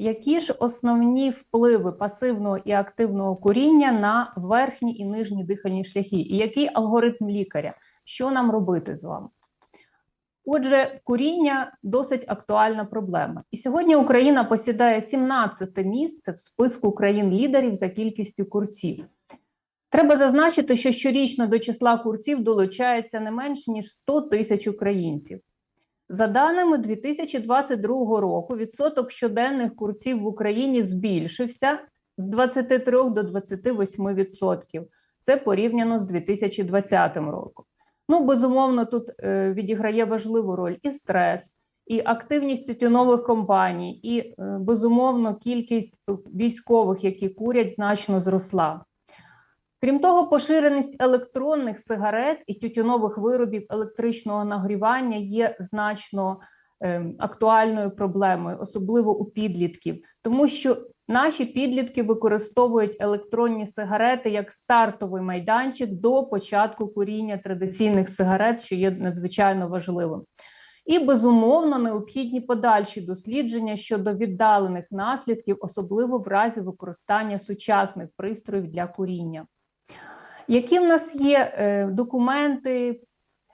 які ж основні впливи пасивного і активного куріння на верхні і нижні дихальні шляхи? І який алгоритм лікаря? Що нам робити з вами? Отже, куріння досить актуальна проблема. І сьогодні Україна посідає 17 місце в списку країн-лідерів за кількістю курців. Треба зазначити, що щорічно до числа курців долучається не менш ніж 100 тисяч українців. За даними 2022 року, відсоток щоденних курців в Україні збільшився з 23 до 28 відсотків. Це порівняно з 2020 роком. Ну, безумовно, тут е, відіграє важливу роль і стрес, і активність тютюнових компаній, і е, безумовно кількість військових, які курять, значно зросла. Крім того, поширеність електронних сигарет і тютюнових виробів електричного нагрівання є значно е, актуальною проблемою, особливо у підлітків, тому що наші підлітки використовують електронні сигарети як стартовий майданчик до початку куріння традиційних сигарет, що є надзвичайно важливим. І безумовно необхідні подальші дослідження щодо віддалених наслідків, особливо в разі використання сучасних пристроїв для куріння. Які в нас є е, документи,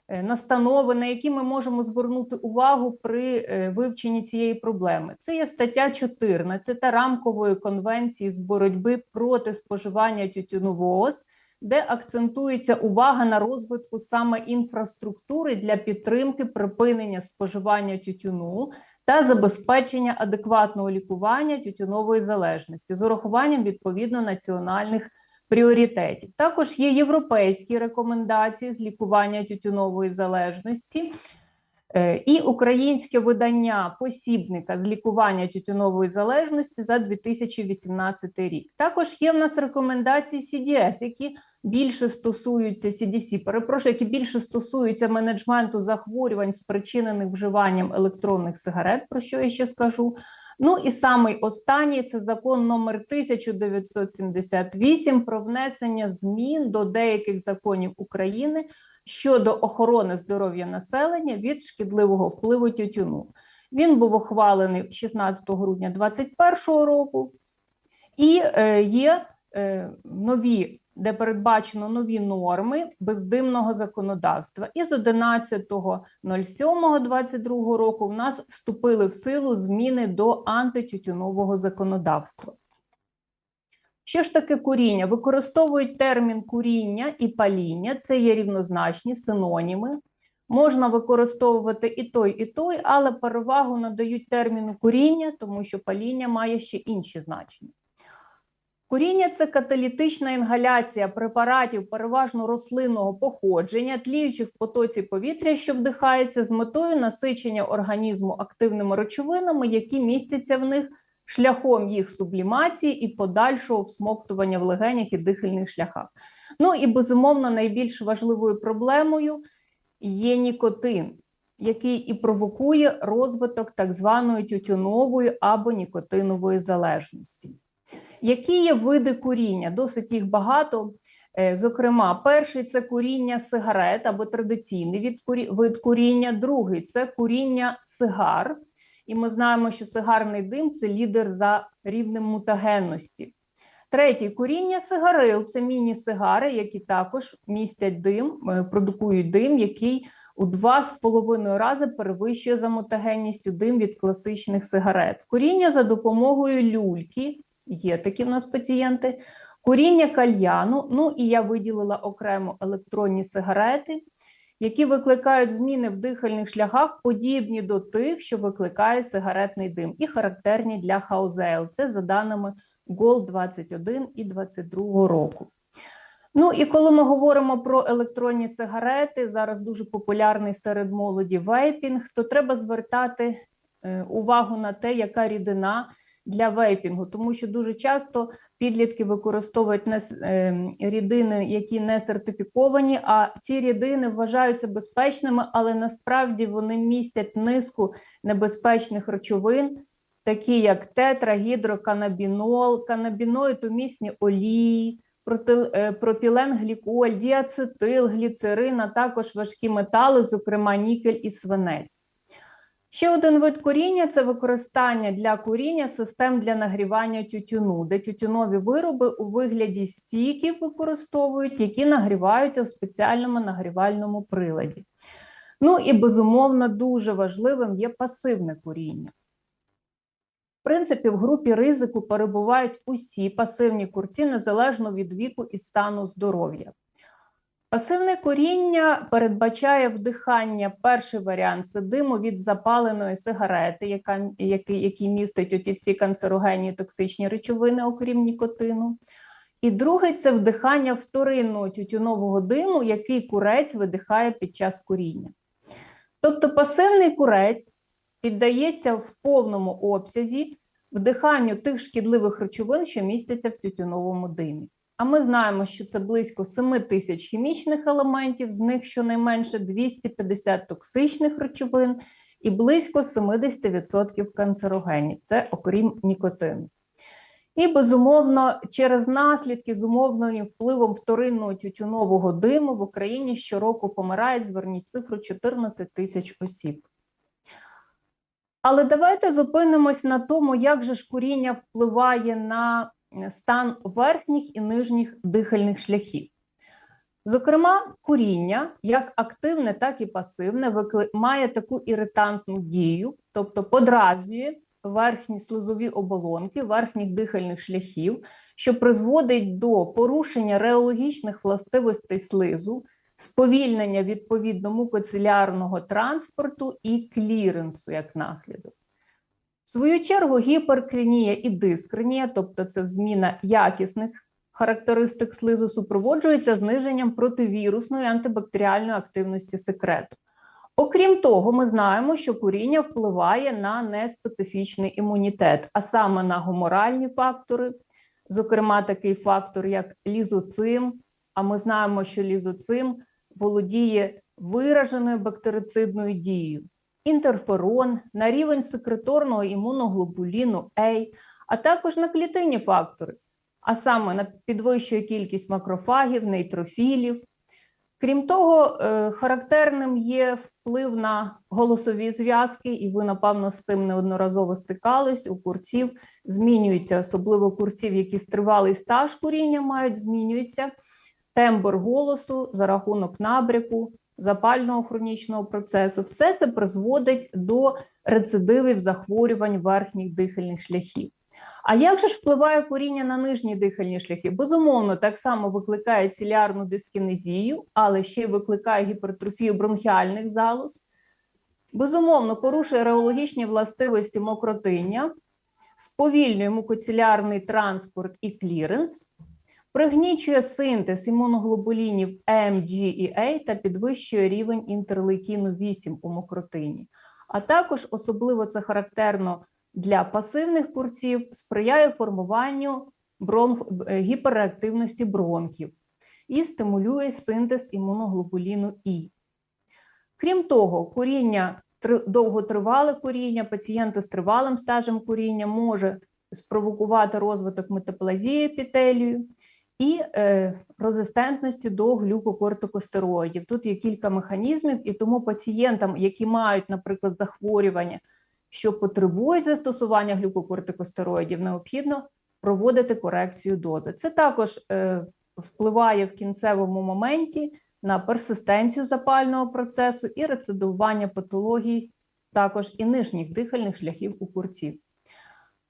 е, настанови, на які ми можемо звернути увагу при е, вивченні цієї проблеми? Це є стаття 14 рамкової конвенції з боротьби проти споживання тютюну ВООЗ, де акцентується увага на розвитку саме інфраструктури для підтримки припинення споживання тютюну та забезпечення адекватного лікування тютюнової залежності з урахуванням відповідно національних пріоритетів. Також є європейські рекомендації з лікування тютюнової залежності. Е, і українське видання посібника з лікування тютюнової залежності за 2018 рік. Також є в нас рекомендації CDS, які більше стосуються CDC, перепрошую, які більше стосуються менеджменту захворювань, спричинених вживанням електронних сигарет, про що я ще скажу. Ну і самий останній це закон номер 1978 про внесення змін до деяких законів України щодо охорони здоров'я населення від шкідливого впливу тютюну. Він був ухвалений 16 грудня 2021 року, і е, є е, нові, де передбачено нові норми бездимного законодавства. І з 11.07.22 року в нас вступили в силу зміни до антитютюнового законодавства. Що ж таке куріння? Використовують термін куріння і паління, це є рівнозначні синоніми. Можна використовувати і той, і той, але перевагу надають терміну куріння, тому що паління має ще інші значення. Куріння це каталітична інгаляція препаратів переважно рослинного походження, тліючих в потоці повітря, що вдихається з метою насичення організму активними речовинами, які містяться в них шляхом їх сублімації і подальшого всмоктування в легенях і дихальних шляхах. Ну і безумовно, найбільш важливою проблемою є нікотин, який і провокує розвиток так званої тютюнової або нікотинової залежності. Які є види куріння? Досить їх багато. Е, зокрема, перший це куріння сигарет або традиційний вид куріння, другий це куріння сигар. І ми знаємо, що сигарний дим це лідер за рівнем мутагенності. Третій куріння сигарил це міні-сигари, які також містять дим, е, продукують дим, який у два з половиною рази перевищує за мутагенністю дим від класичних сигарет. Куріння за допомогою люльки, є такі в нас пацієнти, куріння кальяну. Ну і я виділила окремо електронні сигарети які викликають зміни в дихальних шляхах, подібні до тих, що викликає сигаретний дим, і характерні для хаузейл. Це за даними ГОЛ 21 і 22 року. Ну і коли ми говоримо про електронні сигарети, зараз дуже популярний серед молоді вейпінг, то треба звертати е, увагу на те, яка рідина для вейпінгу, тому що дуже часто підлітки використовують не ем, рідини, які не сертифіковані. А ці рідини вважаються безпечними, але насправді вони містять низку небезпечних речовин, такі як тетрагідроканабінол, канабіноїдомісні олії. Е, пропіленгліколь, діацетил, гліцерин, а також важкі метали, зокрема нікель і свинець. Ще один вид куріння це використання для куріння систем для нагрівання тютюну, де тютюнові вироби у вигляді стійків використовують, які нагріваються у спеціальному нагрівальному приладі. Ну і безумовно дуже важливим є пасивне куріння. В принципі, в групі ризику перебувають усі пасивні курці незалежно від віку і стану здоров'я. Пасивне куріння передбачає вдихання. Перший варіант це диму від запаленої сигарети, яка, який, який містить оті всі канцерогенні токсичні речовини, окрім нікотину. І другий це вдихання вторинного тютюнового диму, який курець видихає під час куріння. Тобто пасивний курець піддається в повному обсязі вдиханню тих шкідливих речовин, що містяться в тютюновому димі. А ми знаємо, що це близько 7 тисяч хімічних елементів, з них щонайменше 250 токсичних речовин і близько 70% канцерогенів. Це окрім нікотину. І, безумовно, через наслідки, зумовлені впливом вторинного тютюнового диму в Україні щороку помирає, зверніть цифру 14 тисяч осіб. Але давайте зупинимось на тому, як же ж куріння впливає на стан верхніх і нижніх дихальних шляхів. Зокрема, куріння, як активне, так і пасивне, має таку іритантну дію, тобто подразнює верхні слизові оболонки, верхніх дихальних шляхів, що призводить до порушення реологічних властивостей слизу, сповільнення відповідно мукоцилярного транспорту і кліренсу як наслідок. В свою чергу, гіперкринія і дискринія, тобто це зміна якісних характеристик слизу, супроводжується зниженням противірусної антибактеріальної активності секрету. Окрім того, ми знаємо, що куріння впливає на неспецифічний імунітет, а саме на гуморальні фактори, зокрема, такий фактор, як лізоцим. А ми знаємо, що лізоцим володіє вираженою бактерицидною дією інтерферон, на рівень секреторного імуноглобуліну А, а також на клітинні фактори, а саме на підвищує кількість макрофагів, нейтрофілів. Крім того, е, характерним є вплив на голосові зв'язки, і ви, напевно, з цим неодноразово стикались. У курців змінюється, особливо курців, які стривалий стаж куріння мають, змінюється тембр голосу за рахунок набряку, запального хронічного процесу, все це призводить до рецидивів захворювань верхніх дихальних шляхів. А як же ж впливає куріння на нижні дихальні шляхи? Безумовно, так само викликає цілярну дискінезію, але ще й викликає гіпертрофію бронхіальних залоз. Безумовно, порушує реологічні властивості мокротиння, сповільнює мукоцілярний транспорт і кліренс, пригнічує синтез імуноглобулінів МГ і А та підвищує рівень інтерлейкіну 8 у мокротині. А також особливо це характерно для пасивних курців, сприяє формуванню бронх... Е, гіперреактивності бронхів і стимулює синтез імуноглобуліну І. Крім того, куріння довготривале куріння, пацієнти з тривалим стажем куріння може спровокувати розвиток метаплазії епітелію, і е, резистентності до глюкокортикостероїдів. Тут є кілька механізмів, і тому пацієнтам, які мають, наприклад, захворювання, що потребують застосування глюкокортикостероїдів, необхідно проводити корекцію дози. Це також е, впливає в кінцевому моменті на персистенцію запального процесу і рецидування патологій, також і нижніх дихальних шляхів у курців.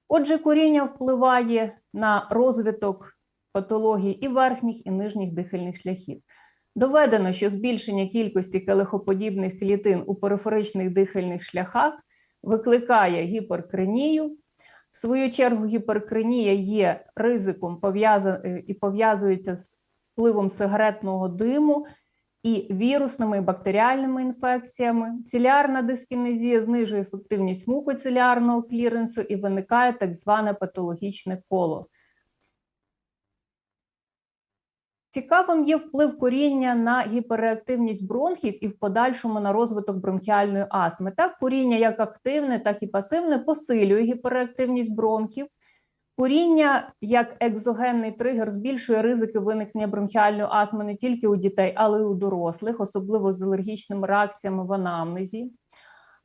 Отже, куріння впливає на розвиток патологій і верхніх, і нижніх дихальних шляхів. Доведено, що збільшення кількості келехоподібних клітин у периферичних дихальних шляхах викликає гіперкринію. В свою чергу, гіперкринія є ризиком е, і пов'язується з впливом сигаретного диму і вірусними і бактеріальними інфекціями. Цілярна дискінезія знижує ефективність мукоцілярного кліренсу і виникає так зване патологічне коло. Цікавим є вплив коріння на гіперреактивність бронхів і в подальшому на розвиток бронхіальної астми. Так, коріння як активне, так і пасивне посилює гіперреактивність бронхів. Куріння як екзогенний тригер збільшує ризики виникнення бронхіальної астми не тільки у дітей, але й у дорослих, особливо з алергічними реакціями в анамнезі.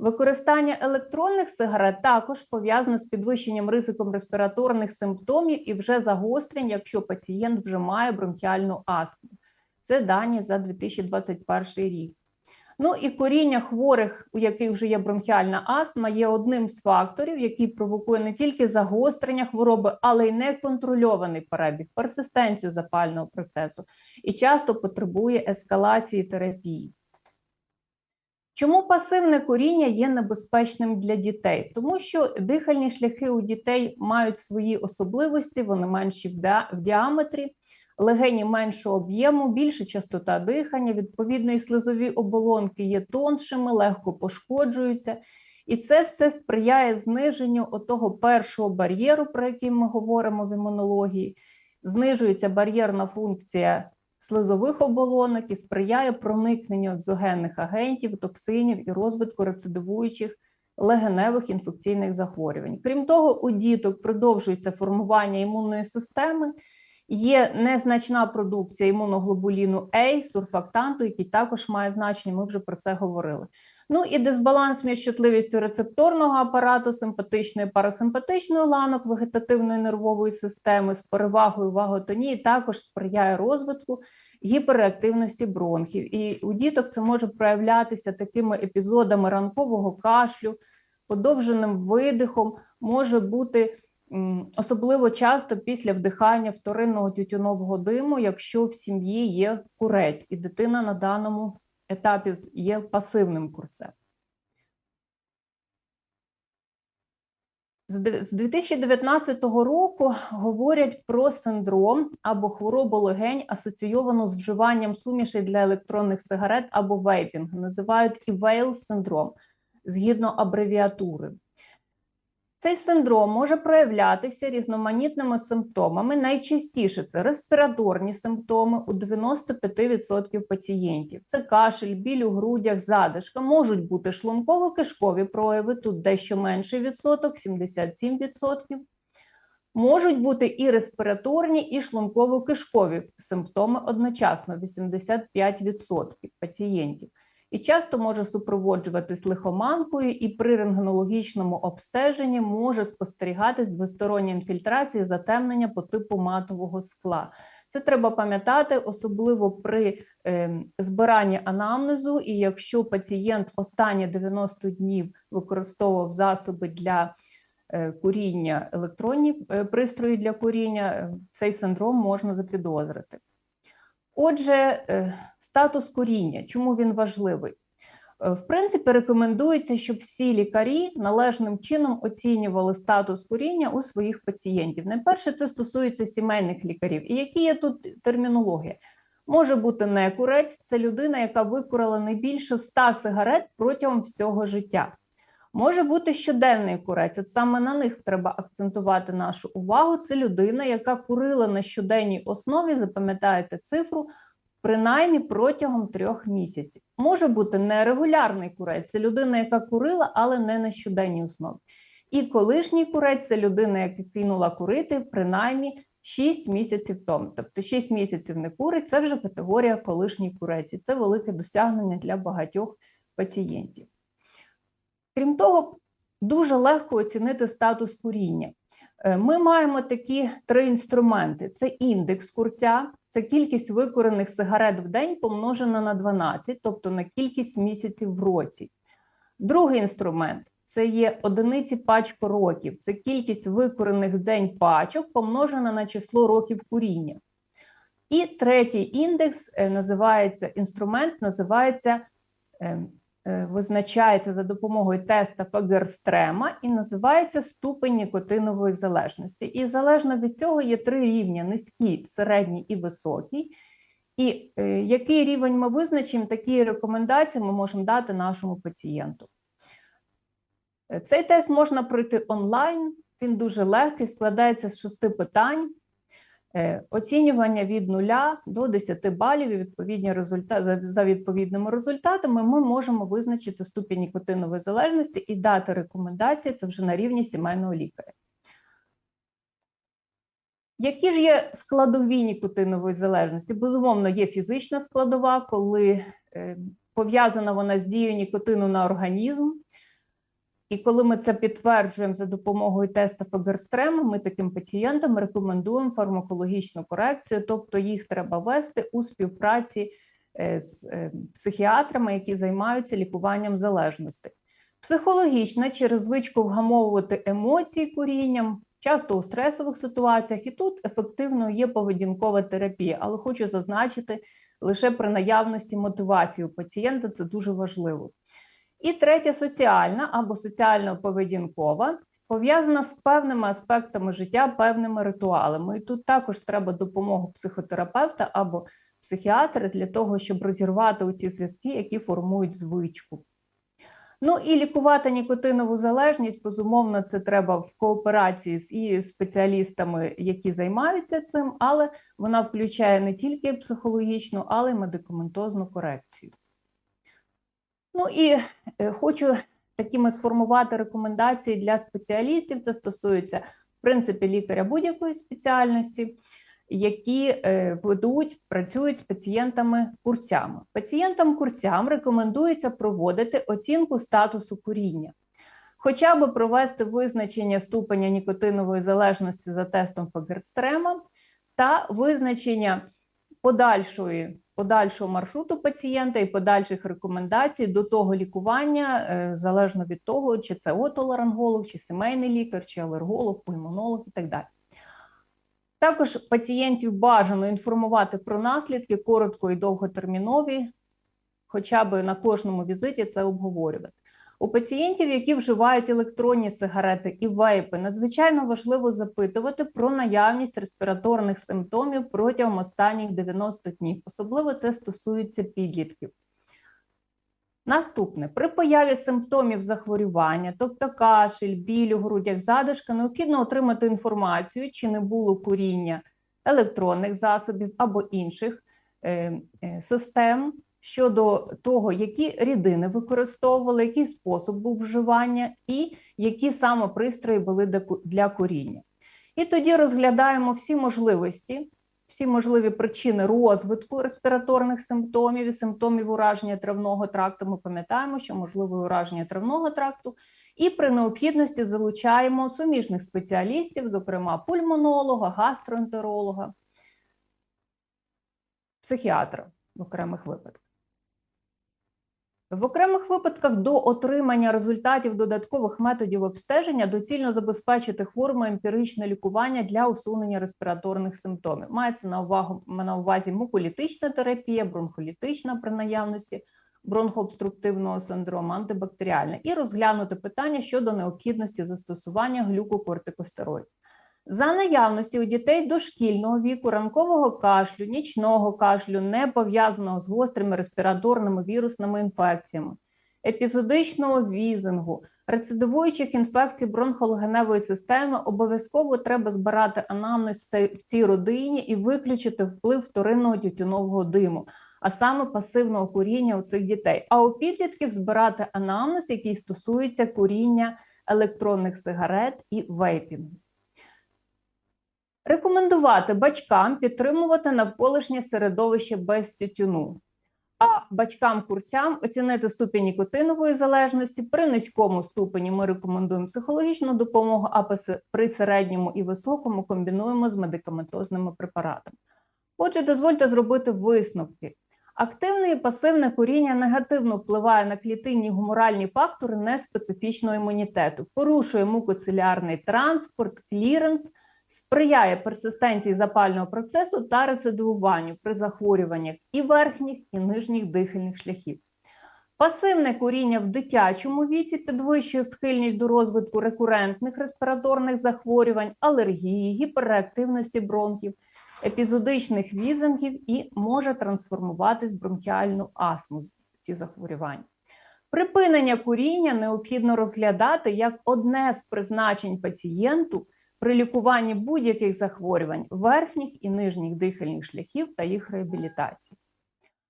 Використання електронних сигарет також пов'язане з підвищенням ризиком респіраторних симптомів і вже загострень, якщо пацієнт вже має бронхіальну астму. Це дані за 2021 рік. Ну і коріння хворих, у яких вже є бронхіальна астма, є одним з факторів, який провокує не тільки загострення хвороби, але й неконтрольований перебіг, персистенцію запального процесу і часто потребує ескалації терапії. Чому пасивне коріння є небезпечним для дітей? Тому що дихальні шляхи у дітей мають свої особливості, вони менші в, діаметрі, легені меншого об'єму, більша частота дихання, відповідно, і слизові оболонки є тоншими, легко пошкоджуються. І це все сприяє зниженню отого першого бар'єру, про який ми говоримо в імунології. Знижується бар'єрна функція слизових оболонок і сприяє проникненню екзогенних агентів, токсинів і розвитку рецидивуючих легеневих інфекційних захворювань. Крім того, у діток продовжується формування імунної системи. Є незначна продукція імуноглобуліну А, сурфактанту, який також має значення. Ми вже про це говорили. Ну і дисбаланс між чутливістю рецепторного апарату, симпатичної парасимпатичної ланок вегетативної нервової системи з перевагою ваготонії також сприяє розвитку гіперреактивності бронхів. І у діток це може проявлятися такими епізодами ранкового кашлю, подовженим видихом, може бути особливо часто після вдихання вторинного тютюнового диму, якщо в сім'ї є курець, і дитина на даному етапі є пасивним курцем. З З 2019 року говорять про синдром або хворобу легень, асоційовану з вживанням сумішей для електронних сигарет або вейпінг. Називають ІВЕйл синдром згідно абревіатури. Цей синдром може проявлятися різноманітними симптомами. Найчастіше це респіраторні симптоми у 95% пацієнтів. Це кашель, біль у грудях, задишка. Можуть бути шлунково-кишкові прояви, тут дещо менший відсоток, 77%. Можуть бути і респіраторні, і шлунково-кишкові симптоми одночасно 85% пацієнтів і часто може супроводжуватись лихоманкою, і при рентгенологічному обстеженні може спостерігатись двостороння інфільтрація, затемнення по типу матового скла. Це треба пам'ятати, особливо при е, збиранні анамнезу, і якщо пацієнт останні 90 днів використовував засоби для е, куріння, електронні е, пристрої для куріння, е, цей синдром можна запідозрити. Отже, е, статус куріння, чому він важливий? Е, В принципі, рекомендується, щоб всі лікарі належним чином оцінювали статус куріння у своїх пацієнтів. Найперше, це стосується сімейних лікарів. І які є тут термінологія? Може бути некурець, це людина, яка викурила не більше 100 сигарет протягом всього життя. Може бути щоденний курець. От саме на них треба акцентувати нашу увагу. Це людина, яка курила на щоденній основі, запам'ятаєте цифру, принаймні протягом трьох місяців. Може бути нерегулярний курець, це людина, яка курила, але не на щоденній основі. І колишній курець це людина, яка кинула курити принаймні 6 місяців тому. Тобто 6 місяців не курить, це вже категорія колишній курець. І це велике досягнення для багатьох пацієнтів. Крім того, дуже легко оцінити статус куріння. Е, Ми маємо такі три інструменти: це індекс курця, це кількість викурених сигарет в день помножена на 12, тобто на кількість місяців в році. Другий інструмент це є одиниці пачко років, це кількість викурених в день пачок помножена на число років куріння. І третій індекс е, називається інструмент, називається е, е, визначається за допомогою теста Фагерстрема і називається ступень нікотинової залежності. І залежно від цього є три рівня: низький, середній і високий. І е, який рівень ми визначимо, такі рекомендації ми можемо дати нашому пацієнту. Е, Цей тест можна пройти онлайн, він дуже легкий, складається з шести питань. Е, Оцінювання від 0 до 10 балів і відповідні результа... за, за відповідними результатами ми можемо визначити ступінь нікотинової залежності і дати рекомендації це вже на рівні сімейного лікаря. Які ж є складові нікотинової залежності? Безумовно, є фізична складова, коли е, пов'язана вона з дією нікотину на організм. І коли ми це підтверджуємо за допомогою теста Фегерстрема, ми таким пацієнтам рекомендуємо фармакологічну корекцію, тобто їх треба вести у співпраці е, з е, психіатрами, які займаються лікуванням залежностей. Психологічна через звичку вгамовувати емоції курінням, часто у стресових ситуаціях, і тут ефективно є поведінкова терапія, але хочу зазначити лише при наявності мотивації у пацієнта це дуже важливо. І третя соціальна або соціально-поведінкова пов'язана з певними аспектами життя, певними ритуалами. І тут також треба допомогу психотерапевта або психіатра для того, щоб розірвати ці зв'язки, які формують звичку. Ну і лікувати нікотинову залежність, безумовно, це треба в кооперації з і спеціалістами, які займаються цим, але вона включає не тільки психологічну, але й медикаментозну корекцію. Ну і е, хочу такими сформувати рекомендації для спеціалістів. Це стосується, в принципі, лікаря будь-якої спеціальності, які е, ведуть, працюють з пацієнтами-курцями. Пацієнтам-курцям рекомендується проводити оцінку статусу куріння. Хоча б провести визначення ступеня нікотинової залежності за тестом Фагерстрема та визначення подальшої подальшого маршруту пацієнта і подальших рекомендацій до того лікування, е, залежно від того, чи це отоларинголог, чи сімейний лікар, чи алерголог, пульмонолог і так далі. Також пацієнтів бажано інформувати про наслідки коротко і довготермінові, хоча б на кожному візиті це обговорювати. У пацієнтів, які вживають електронні сигарети і вейпи, надзвичайно важливо запитувати про наявність респіраторних симптомів протягом останніх 90 днів. Особливо це стосується підлітків. Наступне при появі симптомів захворювання, тобто кашель, біль у грудях, задишка, необхідно отримати інформацію, чи не було куріння електронних засобів або інших е, е, систем щодо того, які рідини використовували, який спосіб був вживання, і які саме пристрої були для куріння. І тоді розглядаємо всі можливості, всі можливі причини розвитку респіраторних симптомів і симптомів ураження травного тракту. Ми пам'ятаємо, що можливе ураження травного тракту, і при необхідності залучаємо суміжних спеціалістів, зокрема пульмонолога, гастроентеролога, психіатра в окремих випадках. В окремих випадках до отримання результатів додаткових методів обстеження доцільно забезпечити хворому емпіричне лікування для усунення респіраторних симптомів. Мається на увагу на увазі муколітична терапія, бронхолітична при наявності бронхообструктивного синдрому, антибактеріальна і розглянути питання щодо необхідності застосування глюкокортикостероїдів. За наявності у дітей дошкільного віку ранкового кашлю, нічного кашлю, не пов'язаного з гострими респіраторними вірусними інфекціями, епізодичного візингу, рецидивуючих інфекцій бронхологеневої системи, обов'язково треба збирати анамнез в цій родині і виключити вплив вторинного тютюнового диму, а саме пасивного куріння у цих дітей. А у підлітків збирати анамнез, який стосується куріння електронних сигарет і вейпінгу. Рекомендувати батькам підтримувати навколишнє середовище без тютюну, а батькам-курцям оцінити ступінь нікотинової залежності. При низькому ступені ми рекомендуємо психологічну допомогу, а при середньому і високому комбінуємо з медикаментозними препаратами. Отже, дозвольте зробити висновки. Активне і пасивне куріння негативно впливає на клітинні гуморальні фактори неспецифічного імунітету, порушує мукоцелярний транспорт, кліренс сприяє персистенції запального процесу та рецидивуванню при захворюваннях і верхніх, і нижніх дихальних шляхів. Пасивне куріння в дитячому віці підвищує схильність до розвитку рекурентних респіраторних захворювань, алергії, гіперреактивності бронхів, епізодичних візингів і може трансформуватись в бронхіальну астму ці захворювання. Припинення куріння необхідно розглядати як одне з призначень пацієнту при лікуванні будь-яких захворювань верхніх і нижніх дихальних шляхів та їх реабілітації.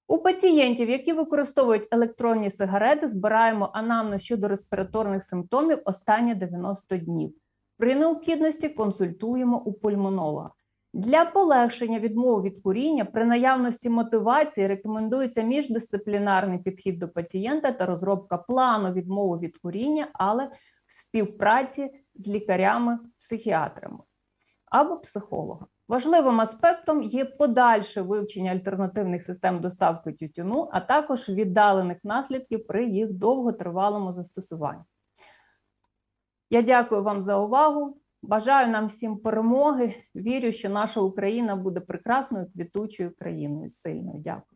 У пацієнтів, які використовують електронні сигарети, збираємо анамнез щодо респіраторних симптомів останні 90 днів. При необхідності консультуємо у пульмонолога. Для полегшення відмови від куріння при наявності мотивації рекомендується міждисциплінарний підхід до пацієнта та розробка плану відмови від куріння, але в співпраці з лікарями-психіатрами або психологом. Важливим аспектом є подальше вивчення альтернативних систем доставки тютюну, а також віддалених наслідків при їх довготривалому застосуванні. Я дякую вам за увагу. Бажаю нам всім перемоги. Вірю, що наша Україна буде прекрасною квітучою країною. Сильною. Дякую.